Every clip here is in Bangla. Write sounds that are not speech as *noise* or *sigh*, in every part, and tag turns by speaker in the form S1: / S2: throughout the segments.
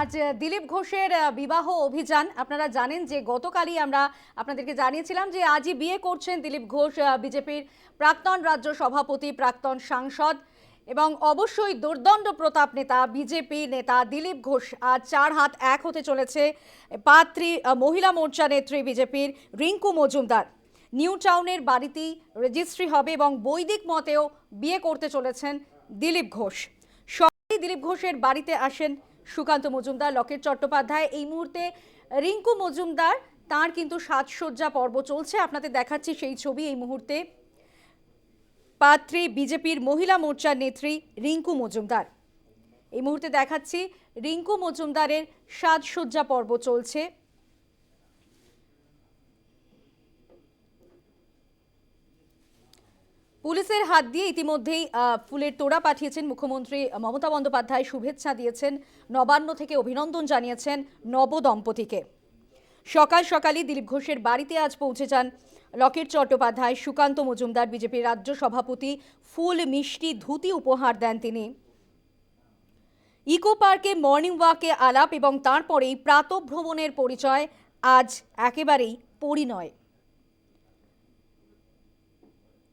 S1: আজ দিলীপ ঘোষের বিবাহ অভিযান। আপনারা জানেন যে গতকালই আমরা আপনাদেরকে জানিয়েছিলাম যে আজই বিয়ে করছেন দিলীপ ঘোষ বিজেপির প্রাক্তন রাজ্য সভাপতি, প্রাক্তন সাংসদ এবং অবশ্যই দুর্দণ্ড প্রতাপ নেতা, বিজেপি নেতা দিলীপ ঘোষ আজ চার হাত এক হতে চলেছে। পাত্রী মহিলা মোর্চা নেত্রী বিজেপির রিঙ্কু মজুমদার। নিউ টাউনের বাড়িতেই রেজিস্ট্রি হবে এবং বৈদিক মতেও বিয়ে করতে চলেছেন দিলীপ ঘোষ। সবাই দিলীপ ঘোষের বাড়িতে আসেন। সুকান্ত মজুমদার, লকেট চট্টোপাধ্যায়। এই মুহূর্তে রিঙ্কু মজুমদার, তার কিন্তু সাজসজ্জা পর্ব চলছে। আপনাদের দেখাচ্ছি সেই ছবি এই মুহূর্তে। পাত্রী বিজেপির মহিলা মোর্চার নেত্রী রিঙ্কু মজুমদার। এই মুহূর্তে দেখাচ্ছি রিঙ্কু মজুমদারের সাজসজ্জা পর্ব চলছে। পুলিশের হাত দিয়ে ইতিমধ্যেই ফুলের তোড়া পাঠিয়েছেন মুখ্যমন্ত্রী মমতা বন্দ্যোপাধ্যায়। শুভেচ্ছা দিয়েছেন, নবান্ন থেকে অভিনন্দন জানিয়েছেন নব দম্পতিকে। সকাল সকালই দিলীপ ঘোষের বাড়িতে আজ পৌঁছে যান লকেট চট্টোপাধ্যায়। সুকান্ত মজুমদার বিজেপির রাজ্য সভাপতি, ফুল মিষ্টি ধুতি উপহার দেন তিনি। ইকো পার্কে মর্নিং ওয়াকে আলাপ এবং তারপরেই প্রাতভ্রমণের পরিচয় আজ একেবারেই পরিণয়।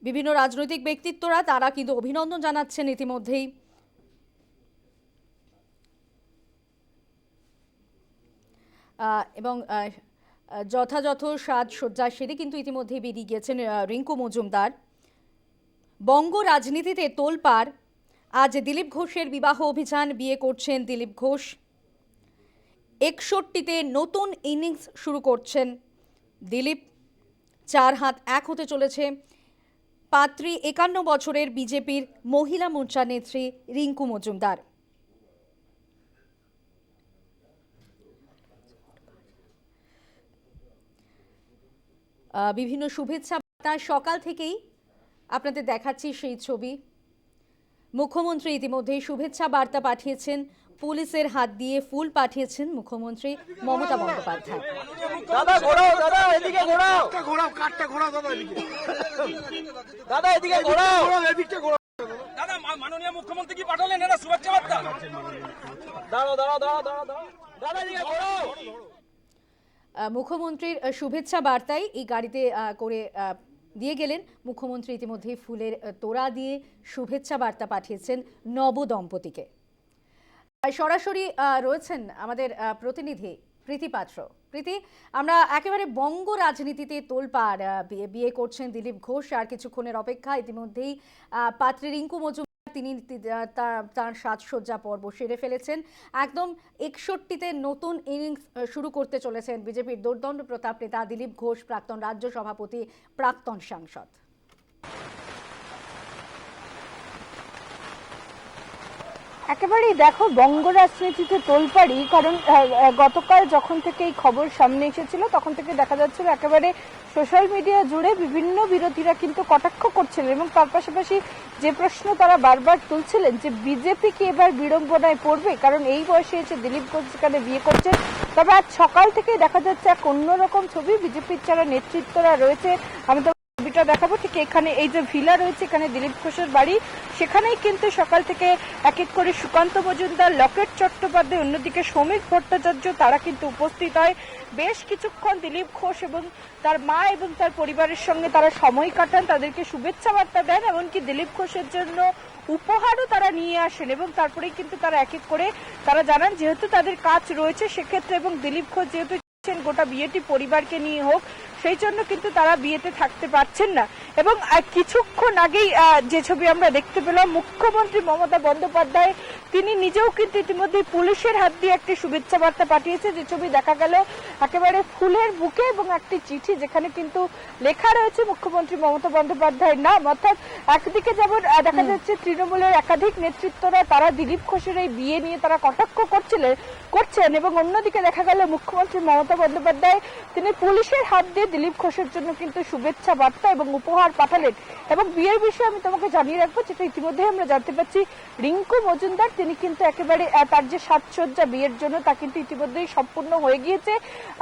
S1: বিভিন্ন রাজনৈতিক ব্যক্তিত্বরা তারা কিন্তু অভিনন্দন জানাচ্ছেন ইতিমধ্যেই। এবং যথাযথ সাজসজ্জা সেরে কিন্তু ইতিমধ্যেই বেরিয়ে গিয়েছেন রিঙ্কু মজুমদার। বঙ্গ রাজনীতিতে তোলপাড়। আজ দিলীপ ঘোষের বিবাহ অভিযান, বিয়ে করছেন দিলীপ ঘোষ। একষট্টিতে নতুন ইনিংস শুরু করছেন দিলীপ। চার হাত এক হতে চলেছে। পাত্রী একান্ন বছরের বিজেপির মহিলা মোর্চা নেত্রী রিঙ্কু মজুমদার। বিভিন্ন শুভেচ্ছা বার্তা সকাল থেকেই আপনাদের দেখাচ্ছি সেই ছবি। মুখ্যমন্ত্রী ইতিমধ্যেই শুভেচ্ছা বার্তা পাঠিয়েছেন পুলিশের হাত দিয়ে ফুল পাঠিয়েছেন মুখ্যমন্ত্রী মমতা বন্দ্যোপাধ্যায়।
S2: দাদা ঘোরাও দাদা এদিকে ঘোরাও।
S3: ঘোরাও কাঠটা ঘোরাও দাদা এদিকে।
S2: দাদা এদিকে ঘোরাও।
S3: ঘোরাও ঘোরাও।
S4: দাদা মাননীয় মুখ্যমন্ত্রী কি পাঠালেন? এটা শুভেচ্ছা বার্তা।
S2: দাঁড়াও দাঁড়াও দাঁড়াও দাঁড়াও দাঁড়াও। দাদা এদিকে ঘোরাও।
S1: মুখ্যমন্ত্রীর শুভেচ্ছা বার্তায় এই গাড়িতে করে দিয়ে গেলেন। মুখ্যমন্ত্রী ইতিমধ্যেই ফুলের তোড়া দিয়ে শুভেচ্ছা বার্তা পাঠিয়েছেন নব দম্পতিকে সরাসরি রয়েছেন আমাদের প্রতিনিধি প্রীতি পাত্র। প্রীতি, আমরা একেবারে বঙ্গ রাজনীতিতে তোলপাড় বিয়ে- করছেন দিলীপ ঘোষ আর কিছুক্ষণের অপেক্ষা ইতিমধ্যেই পাত্রী রিঙ্কু মজুমদার, তিনি তার সাজসজ্জা পর্ব সেরে ফেলেছেন। একদম একষট্টিতে নতুন ইনিংস শুরু করতে চলেছেন বিজেপির দুর্দণ্ড প্রতাপ নেতা দিলীপ ঘোষ, প্রাক্তন রাজ্য সভাপতি, প্রাক্তন সাংসদ।
S5: একেবারেই দেখো বঙ্গ রাজনীতিতে তোলপাড়ি, কারণ গতকাল যখন থেকে এই খবর সামনে এসেছিল, তখন থেকে দেখা যাচ্ছিল একেবারে সোশ্যাল মিডিয়া জুড়ে বিভিন্ন বিরোধীরা কিন্তু কটাক্ষ করছিলেন এবং তার পাশাপাশি যে প্রশ্ন তারা বারবার তুলছিলেন যে বিজেপি কি এবার বিড়ম্বনায় পড়বে, কারণ এই বয়সে এসে দিলীপ ঘোষ বিয়ে করছেন তবে আজ সকাল থেকে দেখা যাচ্ছে এক অন্যরকম ছবি, বিজেপির যারা নেতৃত্বরা রয়েছে, আমি তো দেখাবো। ঠিক এখানে এই যে ভিলা রয়েছে, এখানে দিলীপ ঘোষের বাড়ি। সেখানেই কিন্তু সকাল থেকে এক এক করে সুকান্ত মজুমদার, লকেট চট্টোপাধ্যায়, অন্যদিকে শ্রমিক ভট্টাচার্য, তারা কিন্তু উপস্থিত হয়। বেশ কিছুক্ষণ দিলীপ ঘোষ এবং তার মা এবং তার পরিবারের সঙ্গে তারা সময় কাটান, তাদেরকে শুভেচ্ছা বার্তা দেন, এমনকি দিলীপ ঘোষের জন্য উপহারও তারা নিয়ে আসেন এবং তারপরেই কিন্তু তারা এক এক করে তারা জানান, যেহেতু তাদের কাজ রয়েছে, সেক্ষেত্রে এবং দিলীপ ঘোষ যেহেতু গোটা বিয়েটি পরিবারকে নিয়ে হোক সেই জন্য কিন্তু তারা বিয়েতে থাকতে পারছেন না। এবং কিছুক্ষণ আগেই যে ছবি আমরা দেখতে পেলাম মুখ্যমন্ত্রী মমতা বন্দ্যোপাধ্যায় তিনি নিজেও কিন্তু ইতিমধ্যে পুলিশের হাত দিয়ে একটি শুভেচ্ছা বার্তা পাঠিয়েছে। যে ছবি দেখা গেল একেবারে ফুলের বুকে এবং একটি চিঠি যেখানে কিন্তু লেখা রয়েছে মুখ্যমন্ত্রী মমতা বন্দ্যোপাধ্যায়ের নাম। অর্থাৎ একদিকে যেমন দেখা যাচ্ছে তৃণমূলের একাধিক নেতৃত্বরা তারা দিলীপ ঘোষের এই বিয়ে নিয়ে তারা কটাক্ষ করছিলেন করছেন এবং অন্যদিকে দেখা গেল মুখ্যমন্ত্রী মমতা বন্দ্যোপাধ্যায়, তিনি পুলিশের হাত দিয়ে দিলীপ ঘোষের জন্য কিন্তু শুভেচ্ছা বার্তা এবং উপহার পাঠালেন। এবং বিয়ের বিষয়ে আমি তোমাকে জানিয়ে রাখব, যেটা ইতিমধ্যে আমরা জানতে পারছি, রিঙ্কু মজুমদার, তিনি কিন্তু একেবারে তার যে সাজসজ্জা বিয়ের জন্য, তা কিন্তু ইতিমধ্যেই সম্পূর্ণ হয়ে গিয়েছে।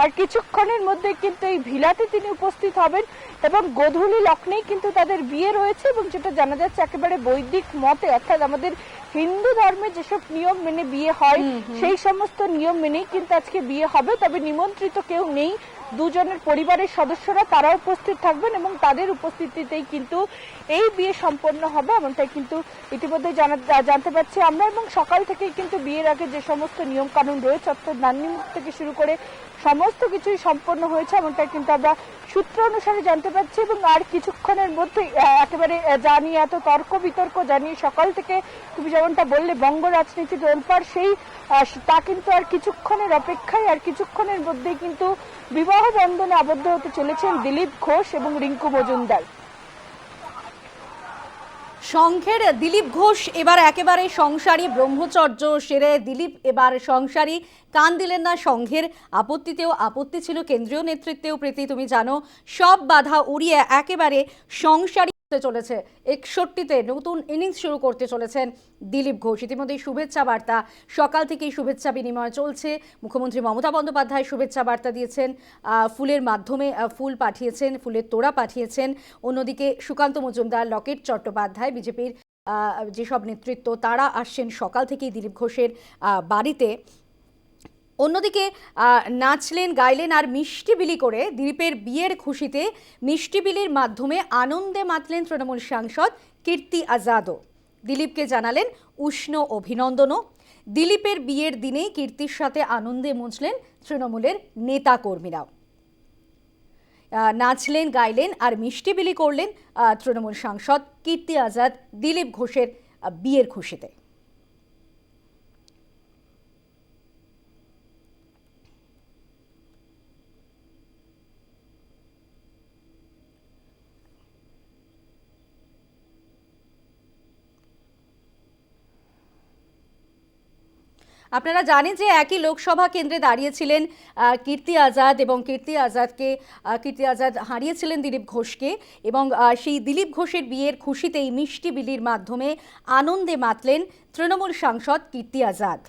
S5: আর কিছুক্ষণের মধ্যে কিন্তু এই ভিলাতে তিনি উপস্থিত হবেন। এবং গোধূলি লগ্নেই কিন্তু তাদের বিয়ে রয়েছে এবং যেটা জানা যাচ্ছে একেবারে বৈদিক মতে অর্থাৎ আমাদের হিন্দু ধর্মে যেসব নিয়ম মেনে বিয়ে হয় সেই সমস্ত নিয়ম মেনেই কিন্তু আজকে বিয়ে হবে। তবে নিমন্ত্রিত কেউ নেই দুজনের পরিবারের সদস্যরা তারা উপস্থিত থাকবেন এবং তাদের উপস্থিতিতেই কিন্তু এই বিয়ে সম্পন্ন হবে এমনটাই কিন্তু ইতিমধ্যে জানা জানতে পারছি আমরা। এবং সকাল থেকেই কিন্তু বিয়ের আগে যে সমস্ত নিয়ম কানুন রয়েছে অর্থাৎ নান্নিমুখ থেকে শুরু করে সমস্ত কিছুই সম্পন্ন হয়েছে এমনটা কিন্তু আমরা সূত্র অনুসারে জানতে পারছি এবং আর কিছুক্ষণের মধ্যে একেবারে জানিয়ে, এত তর্ক বিতর্ক জানিয়ে সকাল থেকে তুমি যেমনটা বললে, বঙ্গ রাজনীতি তোলপাড় সেই তা কিন্তু আর কিছুক্ষণের অপেক্ষায়, আর কিছুক্ষণের মধ্যেই কিন্তু বিবাহ বন্ধনে আবদ্ধ হতে চলেছেন দিলীপ ঘোষ এবং রিঙ্কু মজুমদার।
S1: সংঘের দিলীপ ঘোষ এবার একেবারে সংসারী, ব্রহ্মচর্য সেরে দিলীপ এবার সংসারী। কান দিলেন না সংঘের। আপত্তিতেও আপত্তি ছিল কেন্দ্রীয় নেতৃত্বেও প্রীতি, তুমি জানো, সব বাধা উড়িয়ে একেবারে সংসারী চলেছে। একষট্টিতে নতুন ইনিংস শুরু করতে চলেছেন দিলীপ ঘোষ। ইতিমধ্যেই শুভেচ্ছা বার্তা। সকাল থেকেই শুভেচ্ছা বিনিময় চলছে। মুখ্যমন্ত্রী মমতা বন্দ্যোপাধ্যায় শুভেচ্ছা বার্তা দিয়েছেন। ফুলের মাধ্যমে ফুল পাঠিয়েছেন, ফুলের তোড়া পাঠিয়েছেন। অন্যদিকে সুকান্ত মজুমদার, লকেট চট্টোপাধ্যায়, বিজেপির যেসব নেতৃত্ব, তারা আসছেন সকাল থেকেই দিলীপ ঘোষের বাড়িতে। অন্যদিকে নাচলেন, গাইলেন আর মিষ্টি বিলি করে দিলীপের বিয়ের খুশিতে মিষ্টি বিলির মাধ্যমে আনন্দে মাতলেন তৃণমূল সাংসদ কীর্তি আজাদও। দিলীপকে জানালেন উষ্ণ অভিনন্দনও। দিলীপের বিয়ের দিনেই কীর্তির সাথে আনন্দে মুছলেন তৃণমূলের নেতা কর্মীরাও নাচলেন, গাইলেন আর মিষ্টি বিলি করলেন তৃণমূল সাংসদ কীর্তি আজাদ দিলীপ ঘোষের বিয়ের খুশিতে। আপনারা জানেন যে একই লোকসভা কেন্দ্রে দাঁড়িয়েছিলেন কীর্তি আজাদ এবং কীর্তি আজাদকে কীর্তি আজাদ হারিয়েছিলেন দিলীপ ঘোষকে এবং সেই দিলীপ ঘোষের বিয়ের খুশিতেই মিষ্টি বিলির মাধ্যমে আনন্দে মাতলেন তৃণমূল সাংসদ কীর্তি আজাদ।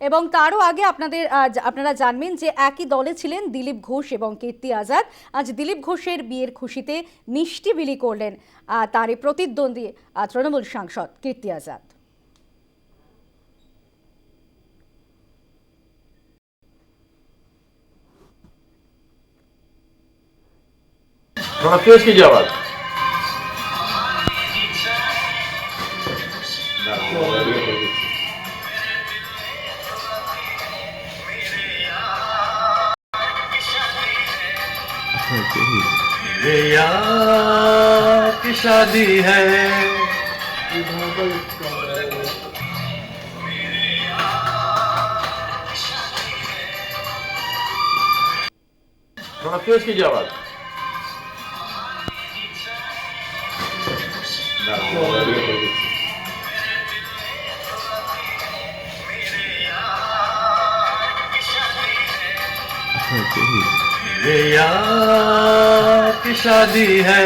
S1: এবং তারও আগে আপনাদের আপনারা জানবেন যে একই দলে ছিলেন দিলীপ ঘোষ এবং কীর্তি আজাদ। আজ দিলীপ ঘোষের বিয়ের খুশিতে মিষ্টি বিলি করলেন তারই প্রতিদ্বন্দ্বী তৃণমূল সাংসদ কীর্তি আজাদ।
S6: थोड़ा तेज कीजिए आवाज़।
S7: ये यार की शादी है।
S6: थोड़ा तेज कीजिए आवाज़।
S7: की शादी है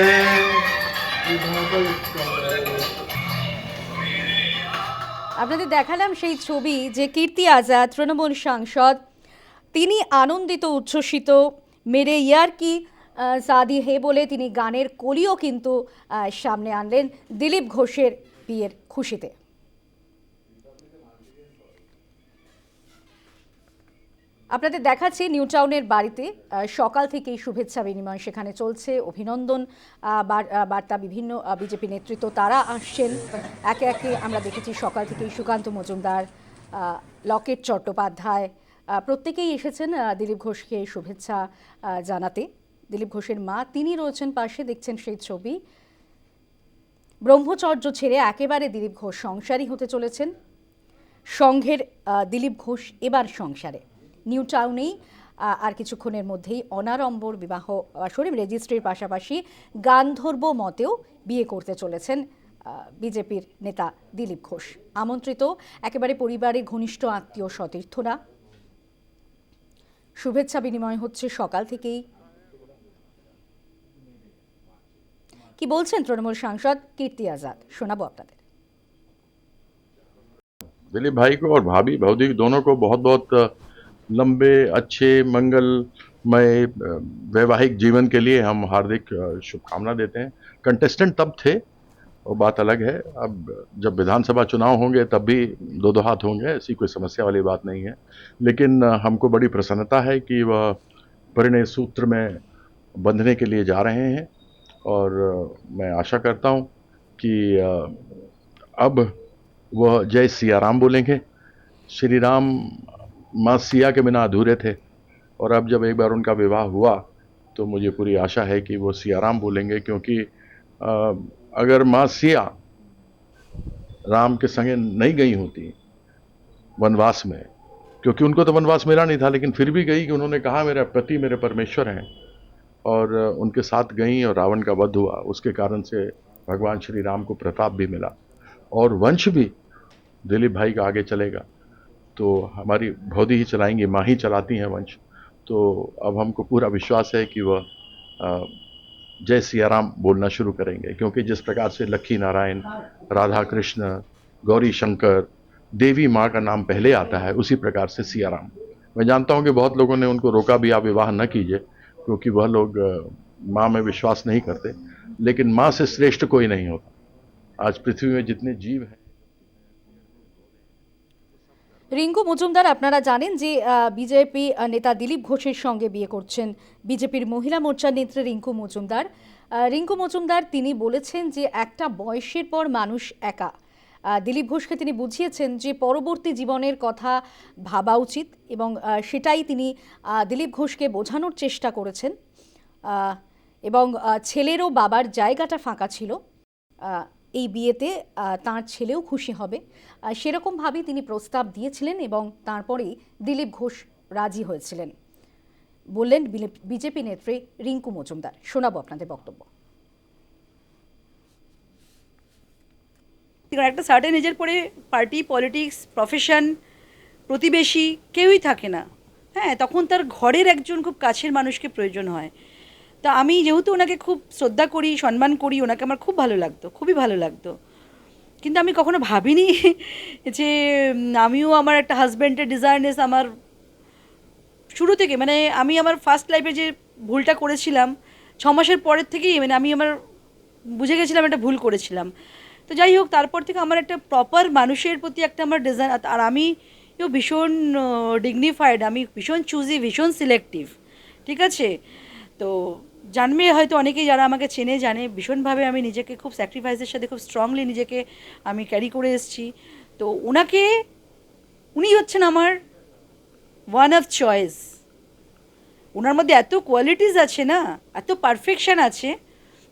S1: আপনাদের দেখালাম সেই ছবি যে কীর্তি আজাদ তৃণমূল সাংসদ তিনি আনন্দিত উচ্ছ্বসিত মেরে ইয়ার কি আহ, সাদি হে বলে তিনি গানের কলিও কিন্তু সামনে আনলেন দিলীপ ঘোষের বিয়ের খুশিতে। আপনাদের দেখাচ্ছি নিউ টাউনের বাড়িতে সকাল থেকেই শুভেচ্ছা বিনিময় সেখানে চলছে, অভিনন্দন বার্তা বিভিন্ন বিজেপি নেতৃত্ব তারা আসছেন। একে একে আমরা দেখেছি সকাল থেকেই সুকান্ত মজুমদার লকেট চট্টোপাধ্যায় প্রত্যেকেই এসেছেন দিলীপ ঘোষকে শুভেচ্ছা জানাতে। দিলীপ ঘোষের মা, তিনি রয়েছেন পাশে, দেখছেন সেই ছবি। ব্রহ্মচর্য ছেড়ে একেবারে দিলীপ ঘোষ সংসারী হতে চলেছেন। সংঘের দিলীপ ঘোষ এবার সংসারে। নিউ টাউনেই আর কিছুক্ষণের মধ্যেই অনারম্বর বিবাহ আসরে রেজিস্ট্রির পাশাপাশি গান্ধর্ব মতেও বিয়ে করতে চলেছেন বিজেপির নেতা দিলীপ ঘোষ। আমন্ত্রিত একেবারে পরিবারের ঘনিষ্ঠ আত্মীয় সতীর্থরা। শুভেচ্ছা বিনিময় হচ্ছে সকাল থেকেই। কি বলছেন তৃণমূল সাংসদ কীর্তি আজাদ শোনাবো আপনাদের
S6: दिलीप भाई को और भाभी भौजी दोनों को बहुत बहुत लंबे अच्छे मंगल मैं अ, वैवाहिक जीवन के लिए हम हार्दिक अ, शुभकामना देते हैं कंटेस्टेंट तब थे वो बात अलग है अब जब विधानसभा चुनाव होंगे तब भी दो दो हाथ होंगे ऐसी कोई समस्या वाली बात नहीं है लेकिन अ, हमको बड़ी प्रसन्नता है कि वह परिणय सूत्र में बंधने के लिए जा रहे हैं और मैं आशा करता हूँ कि अब वह जय सिया राम बोलेंगे। श्री राम माँ सिया के बिना अधूरे थे और अब जब एक बार उनका विवाह हुआ तो मुझे पूरी आशा है कि वो सियाराम बोलेंगे क्योंकि अगर माँ सिया राम के संगे नहीं गई होती वनवास में, क्योंकि उनको तो वनवास मिला नहीं था, लेकिन फिर भी गई कि उन्होंने कहा, मेरा पति मेरे परमेश्वर हैं। और उनके साथ गई और रावण का वध हुआ। उसके कारण से भगवान श्री राम को प्रताप भी मिला। और वंश भी दिलीप भाई का आगे चलेगा। तो हमारी भौदी ही चलाएँगी, माँ ही चलाती हैं वंश। तो अब हमको पूरा विश्वास है कि वह जय सियाराम बोलना शुरू करेंगे। क्योंकि जिस प्रकार से लक्ष्मी नारायण, राधा कृष्ण, गौरी शंकर, देवी माँ का नाम पहले आता है, उसी प्रकार से सियाराम मैं जानता हूँ कि बहुत लोगों ने उनको रोका भी, आप विवाह न कीजिए। क्योंकि वह लोग अ, माँ में विश्वास नहीं करते लेकिन माँ से श्रेष्ठ कोई नहीं होता आज पृथ्वी में जितने जीव हैं
S1: রিঙ্কু মজুমদার আপনারা জানেন যে বিজেপি নেতা দিলীপ ঘোষের সঙ্গে বিয়ে করছেন বিজেপির মহিলা মোর্চার নেত্রী রিঙ্কু মজুমদার আহ, রিঙ্কু মজুমদার তিনি বলেছেন যে একটা বয়সের পর মানুষ একা আহ, দিলীপ ঘোষকে তিনি বুঝিয়েছেন যে পরবর্তী জীবনের কথা ভাবা উচিত এবং সেটাই তিনি দিলীপ ঘোষকে বোঝানোর চেষ্টা করেছেন। এবং ছেলেরও বাবার জায়গাটা ফাঁকা ছিল। এই বিয়েতে তাঁর ছেলেও খুশি হবে। সেরকমভাবেই তিনি প্রস্তাব দিয়েছিলেন এবং তারপরেই দিলীপ ঘোষ রাজি হয়েছিলেন। বললেন বিজেপি নেত্রী রিঙ্কু মজুমদার। শোনাবো আপনাদের বক্তব্য।
S8: কারণ একটা সার্টেন এজের পরে পার্টি পলিটিক্স প্রফেশন প্রতিবেশী কেউই থাকে না। হ্যাঁ তখন তার ঘরের একজন খুব কাছের মানুষকে প্রয়োজন হয়। তা আমি যেহেতু ওনাকে খুব শ্রদ্ধা করি, সম্মান করি, ওনাকে আমার খুব ভালো লাগতো, খুবই ভালো লাগতো। কিন্তু আমি কখনো ভাবিনি *laughs* যে আমিও আমার একটা হাজব্যান্ডের ডিজায়ারনেস আমার শুরু থেকে মানে আমি আমার ফার্স্ট লাইফে যে ভুলটা করেছিলাম, ছ মাসের পরের থেকেই মানে আমি আমার, বুঝে গেছিলাম একটা ভুল করেছিলাম। তো যাই হোক, তারপর থেকে আমার একটা প্রপার মানুষের প্রতি একটা আমার ডিজাইন আর আমি ভীষণ ডিগনিফাইড আমি ভীষণ চুজি ভীষণ সিলেক্টিভ ঠিক আছে? তো জানবে হয়তো অনেকেই যারা আমাকে চেনে, জানে, ভীষণভাবে আমি নিজেকে খুব স্যাক্রিফাইসের সাথে খুব স্ট্রংলি নিজেকে আমি ক্যারি করে এসেছি। তো ওনাকে উনি হচ্ছেন আমার ওয়ান অফ চয়েস ওনার মধ্যে এত কোয়ালিটিস আছে না, এত পারফেকশন আছে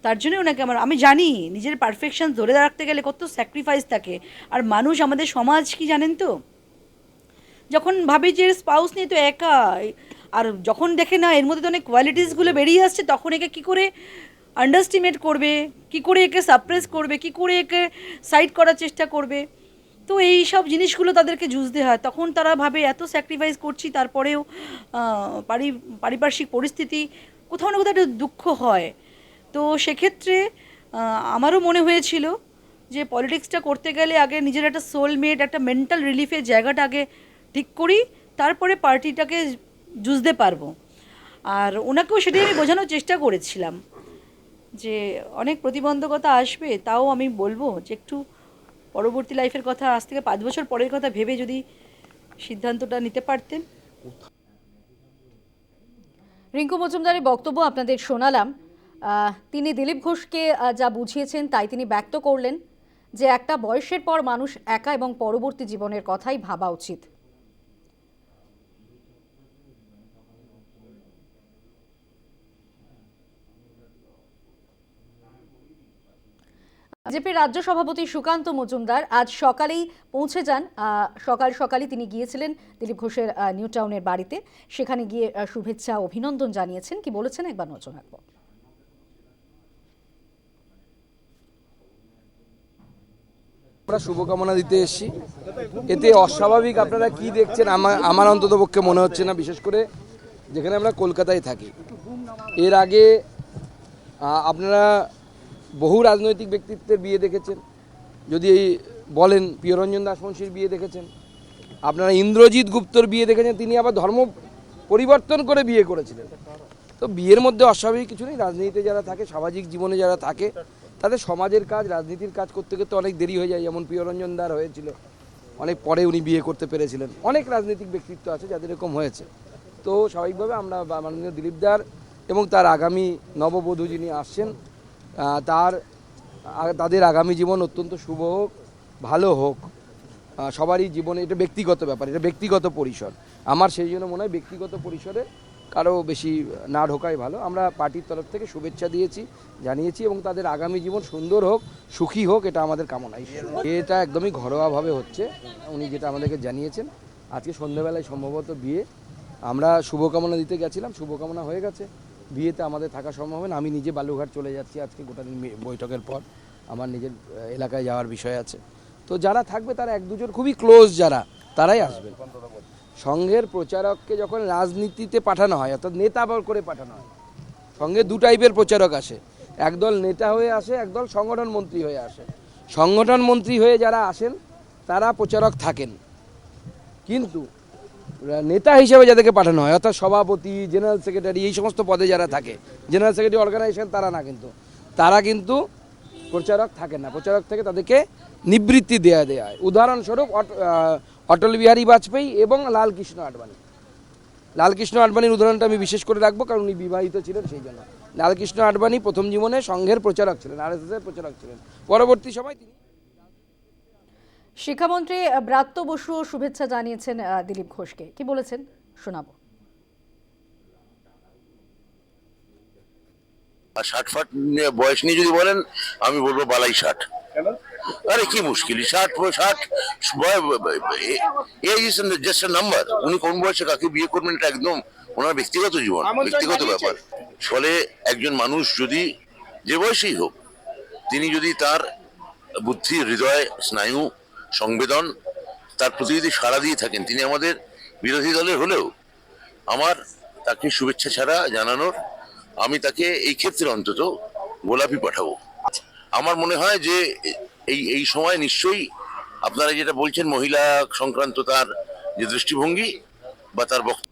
S8: তার জন্য ওনাকে আমার আমি জানি, নিজের পারফেকশন ধরে রাখতে গেলে কত স্যাক্রিফাইস থাকে। আর মানুষ আমাদের সমাজ কি জানেন তো? যখন ভাবি যে স্পাউস নিয়ে তো একা, আর যখন দেখে না, এর মধ্যে তো অনেক কোয়ালিটিসগুলো বেরিয়ে আসছে, তখন একে কী করে আন্ডারস্টিমেট করবে, কি করে একে সাপ্রেস করবে, কি করে একে সাইড করার চেষ্টা করবে। তো এই সব জিনিসগুলো তাদেরকে জুঝতে হয়। তখন তারা ভাবে, এত স্যাক্রিফাইস করছি, তারপরেও পারি পারিপার্শ্বিক পরিস্থিতি কোথাও না কোথাও একটা দুঃখ হয়। তো সেক্ষেত্রে আমারও মনে হয়েছিল যে পলিটিক্সটা করতে গেলে আগে নিজের একটা সোলমেট একটা মেন্টাল রিলিফের জায়গাটা আগে ঠিক করি, তারপরে পার্টিটাকে জুঝতে পারব। আর ওনাকেও সেটাই আমি বোঝানোর চেষ্টা করেছিলাম যে অনেক প্রতিবন্ধকতা আসবে, তাও আমি বলব যে একটু পরবর্তী লাইফের কথা, আজ থেকে পাঁচ বছর পরের কথা ভেবে যদি সিদ্ধান্তটা নিতে পারতেন।
S1: রিঙ্কু মজুমদারের বক্তব্য আপনাদের শোনালাম। তিনি দিলীপ ঘোষকে যা বুঝিয়েছেন তাই তিনি ব্যক্ত করলেন যে একটা বয়সের পর মানুষ একা এবং পরবর্তী জীবনের কথাই ভাবা উচিত। বিজেপির রাজ্য সভাপতি সুকান্ত মজুমদার আজ সকালেই পৌঁছে যান। সকাল সকালই তিনি গিয়েছিলেন দিলীপ ঘোষের নিউ টাউনের বাড়িতে। সেখানে গিয়ে শুভেচ্ছা, অভিনন্দন জানিয়েছেন। কি বলেছেন? একবার নজর রাখব।
S2: আমরা শুভকামনা দিতে এসেছি। এতে অস্বাভাবিক আপনারা কি দেখছেন, আমার আমার অন্তত পক্ষে মনে হচ্ছে না, বিশেষ করে যেখানে আমরা কলকাতায় থাকি। এর আগে আপনারা বহু রাজনৈতিক ব্যক্তিত্বের বিয়ে দেখেছেন। যদি এই বলেন, প্রিয়রঞ্জন দাসমংশীর বিয়ে দেখেছেন। আপনারা ইন্দ্রজিৎ গুপ্তর বিয়ে দেখেছেন, তিনি আবার ধর্ম পরিবর্তন করে বিয়ে করেছিলেন। তো বিয়ের মধ্যে অস্বাভাবিক কিছু নেই, রাজনীতিতে যারা থাকে, সামাজিক জীবনে যারা থাকে তাদের সমাজের কাজ, রাজনীতির কাজ করতে করতে অনেক দেরি হয়ে যায়। যেমন প্রিয়রঞ্জন দার হয়েছিল, অনেক পরে উনি বিয়ে করতে পেরেছিলেন। অনেক রাজনৈতিক ব্যক্তিত্ব আছে যাদের এরকম হয়েছে। তো স্বাভাবিকভাবে আমরা মাননীয় দিলীপ দার এবং তার আগামী নববধূ যিনি আসছেন তার তাদের আগামী জীবন অত্যন্ত শুভ হোক, ভালো হোক। সবারই জীবনে, এটা ব্যক্তিগত ব্যাপার, এটা ব্যক্তিগত পরিসর। আমার সেই জন্য মনে হয় ব্যক্তিগত পরিসরে কারও বেশি না ঢোকাই ভালো। আমরা পার্টির তরফ থেকে শুভেচ্ছা দিয়েছি, জানিয়েছি এবং তাদের আগামী জীবন সুন্দর হোক, সুখী হোক, এটা আমাদের কামনাই। এটা একদমই ঘরোয়াভাবে হচ্ছে, উনি যেটা আমাদেরকে জানিয়েছেন। আজকে সন্ধ্যেবেলায় সম্ভবত বিয়ে। আমরা শুভকামনা দিতে গেছিলাম, শুভকামনা হয়ে গেছে। বিয়েতে আমাদের থাকা সম্ভব হবে না। আমি নিজে বালুঘাট চলে যাচ্ছি আজকে গোটা দিন বৈঠকের পর। আমার নিজের এলাকায় যাওয়ার বিষয় আছে। তো যারা থাকবে তারা এক দুজন খুবই ক্লোজ যারা, তারাই আসবে। সংঘের প্রচারককে যখন রাজনীতিতে পাঠানো হয়, অর্থাৎ নেতা বল করে পাঠানো হয়, সঙ্গে দু টাইপের প্রচারক আসে। একদল নেতা হয়ে আসে, একদল সংগঠন মন্ত্রী হয়ে আসে। সংগঠন মন্ত্রী হয়ে যারা আসেন, তারা প্রচারক থাকেন। কিন্তু নেতা হিসেবে যাদেরকে পাঠানো হয়, অর্থাৎ সভাপতি, জেনারেল সেক্রেটারি, এই সমস্ত পদে যারা থাকে, জেনারেল সেক্রেটারি অর্গানাইজেশন তারা না কিন্তু। তারা কিন্তু প্রচারক থাকে না। প্রচারক থেকে তাদেরকে নিবৃত্তি দেয়া দেয়া হয়। উদাহরণস্বরূপ অটল বিহারী বাজপেয়ী এবং লালকৃষ্ণ আডবাণী। লালকৃষ্ণ আডবাণীর উদাহরণটা আমি বিশেষ করে রাখব কারণ উনি বিবাহিত ছিলেন সেই জন্য। লালকৃষ্ণ আডবাণী প্রথম জীবনে সংঘের প্রচারক ছিলেন আর এর প্রচারক ছিলেন। পরবর্তী সময় তিনি
S1: শিক্ষামন্ত্রী ব্রাত্য বসু শুভেচ্ছা জানিয়েছেন আহ, দিলীপ ঘোষকে। কি বলেছেন? শোনাবো।
S9: ষাট ফাট বয়স নিয়ে যদি বলেন আমি বলব বালাই ষাট। আরে কি মুশকিল ষাট ষাট এই জাস্ট নাম্বার উনি কোন বয়সে কাকে বিয়ে করবেন এটা একদম ওনার ব্যক্তিগত জীবন ব্যক্তিগত ব্যাপার। ফলে একজন মানুষ যদি যে বয়সেই হোক তিনি যদি তার বুদ্ধি হৃদয় স্নায়ু সংবেদন তার প্রতি যদি সাড়া দিয়ে থাকেন তিনি আমাদের বিরোধী দলের হলেও আমার তাকে শুভেচ্ছা ছাড়া জানানোর আমি তাকে এই ক্ষেত্রে অন্তত গোলাপি পাঠাবো। আমার মনে হয় যে এই এই সময় নিশ্চয়ই আপনারা যেটা বলছেন, মহিলা সংক্রান্ত তার যে দৃষ্টিভঙ্গি বা তার বক্তব্য